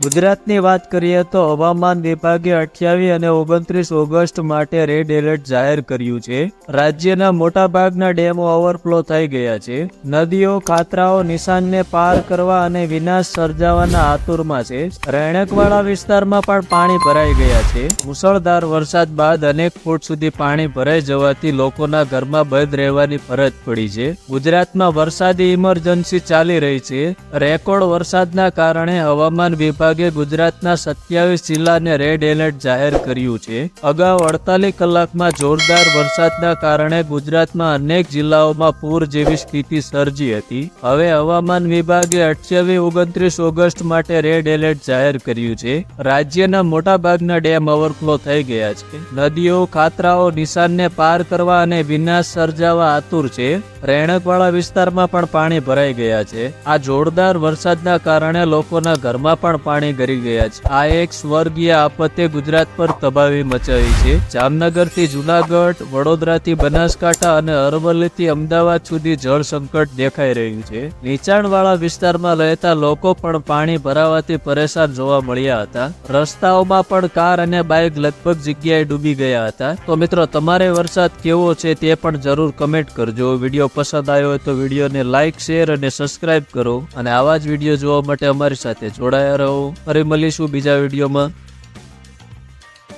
ગુજરાતની વાત કરીએ તો હવામાન વિભાગે અઠ્યાવીસ અને ઓગણત્રીસ ઓગસ્ટ માટે રેડ એલર્ટ જાહેર કર્યું છે. રાજ્યના મોટાભાગના ડેમો ઓવરફ્લો થઈ ગયા છે. નદીઓ, ખાતરાઓ નિશાનને પાર કરવા અને વિનાશ સર્જાવાના આતુરમાં છે. રહેણકવાળા વિસ્તારમાં પણ પાણી ભરાઈ ગયા છે. મુસળધાર વરસાદ બાદ અનેક ફૂટ સુધી પાણી ભરાઈ જવાથી લોકોના ઘરમાં બંધ રહેવાની ફરજ પડી છે. ગુજરાતમાં વરસાદી ઇમરજન્સી ચાલી રહી છે. રેકોર્ડ વરસાદના કારણે હવામાન વિભાગે ગુજરાતના સત્યાવીસ જિલ્લાને રેડ એલર્ટ જાહેર કર્યું છે. અગાઉ અડતાલીસ કલાકમાં જોરદાર વરસાદના કારણે ગુજરાતમાં અનેક જિલ્લાઓમાં પૂર જેવી સ્થિતિ સર્જી હતી. હવે હવામાન વિભાગે અઠ્યાવીસ, ઓગણત્રીસ ઓગસ્ટ માટે રેડ એલર્ટ જાહેર કર્યું છે. રાજ્યના મોટાભાગના ડેમ ઓવરફ્લો થઈ ગયા છે. નદીઓ, ખાતરાઓ નિશાનને પાર કરવા અને વિનાશ સર્જાવા આતુર છે. રહેણાંકવાળા વિસ્તારમાં પણ પાણી ભરાઈ ગયા છે. આ જોરદાર વરસાદના કારણે લોકોના ઘરમાં પણ પાણી ગરી ગયા છે. આ એક સ્વર્ગીય આપત્તે ગુજરાત પર તબાહી મચાવી છે. જામનગરથી જુનાગઢ, વડોદરાથી બનાસકાંઠા અને અરવલ્લીથી અમદાવાદ સુધી જળ સંકટ દેખાઈ રહ્યું છે. નીચાણવાળા વિસ્તારમાં રહેતા લોકો પણ પાણી ભરાવાથી પરેશાન જોવા મળ્યા હતા. રસ્તાઓમાં પણ કાર અને બાઇક લગભગ જગ્યાએ ડૂબી ગયા હતા. તો મિત્રો, તમારે વરસાદ કેવો છે તે પણ જરૂર કમેન્ટ કરજો. વીડિયો પસંદ આવ્યો હોય તો વિડીયોને લાઇક, શેર અને સબસ્ક્રાઇબ કરો. અને આવા જ વીડિયો જોવા માટે અમારી સાથે જોડાયા રહો. ફરી મળીશું બીજા વિડીયોમાં.